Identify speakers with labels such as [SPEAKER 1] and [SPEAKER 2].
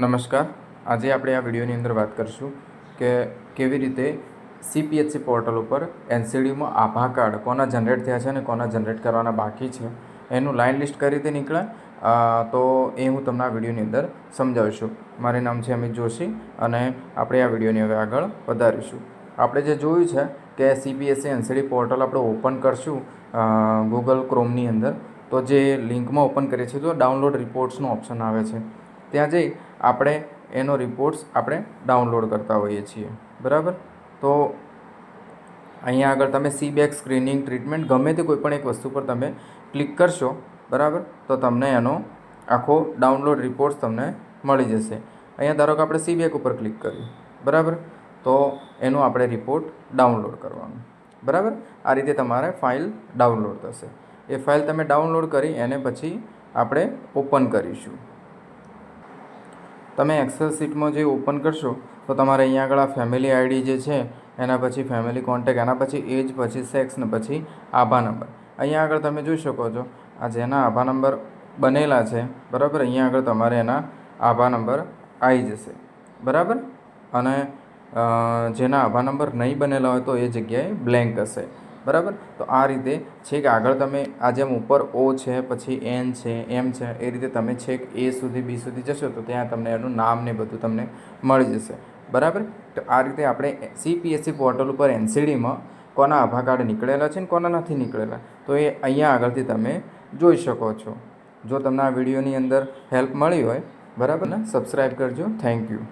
[SPEAKER 1] નમસ્કાર. આજે આપણે આ વિડીયોની અંદર વાત કરીશું કે કેવી રીતે સીપીએચસી પોર્ટલ ઉપર એનસીડીમાં આભા કાર્ડ કોના જનરેટ થયા છે અને કોના જનરેટ કરવાના બાકી છે એનું લાઇન લિસ્ટ કઈ રીતે નીકળે તો એ હું તમને આ વિડીયોની અંદર સમજાવીશું. મારું નામ છે અમિત જોશી અને આપણે આ વિડીયોની હવે આગળ વધારીશું. આપણે જે જોયું છે કે સીપીએસસી એનસીડી પોર્ટલ આપણે ઓપન કરશું ગૂગલ ક્રોમની અંદર, તો જે લિંકમાં ઓપન કરીએ છીએ તો ડાઉનલોડ રિપોર્ટ્સનો ઓપ્શન આવે છે. ત્યાં જઈ આપણે એનો રિપોર્ટ્સ આપણે ડાઉનલોડ કરતા હોઈએ છીએ. બરાબર? તો અહીંયા આગળ તમે સી બેક સ્ક્રીનિંગ ટ્રીટમેન્ટ ગમે તે કોઈ પણ એક વસ્તુ પર તમે ક્લિક કરશો, બરાબર? તો તમને એનો આખો ડાઉનલોડ રિપોર્ટ્સ તમને મળી જશે. અહીંયા ધારો કે આપણે સી બેક ઉપર ક્લિક કર્યું, બરાબર? તો એનો આપણે રિપોર્ટ ડાઉનલોડ કરવાનો, બરાબર? આ રીતે તમારે ફાઇલ ડાઉનલોડ થશે. એ ફાઇલ તમે ડાઉનલોડ કરી, એને પછી આપણે ઓપન કરીશું. તમે એક્સેલ શીટમાં જે ઓપન કરશો, તો તમારે અહીંયા આગળ આ ફેમિલી આઈડી જે છે, એના પછી ફેમિલી કોન્ટેક એના પછી એજ પછી સેક્સ ને પછી આભા નંબર. અહીંયા આગળ તમે જોઈ શકો છો, આ જેના આભા નંબર બનેલા છે, બરાબર? અહીંયા આગળ તમારે એના આભા નંબર આવી જશે. બરાબર? અને જેના આભા નંબર નહીં બનેલા હોય તો એ જગ્યાએ બ્લેન્ક હશે. બરાબર? તો આ રીતે છેક આગળ તમે આ જેમ ઉપર ઓ છે, પછી એન છે એમ છે, એ રીતે તમે છેક એ સુધી બી સુધી જશો તો ત્યાં તમને એનું નામ ને બધું તમને મળી જશે. બરાબર? તો આ રીતે આપણે સીપીએસસી પોર્ટલ ઉપર એનસીડીમાં કોના આભા કાર્ડ નીકળેલા છે ને કોના નથી નીકળેલા, તો એ અહીંયા આગળથી તમે જોઈ શકો છો. જો તમને આ વિડીયોની અંદર હેલ્પ મળી હોય, બરાબર ને? સબસ્ક્રાઈબ કરજો. Thank you.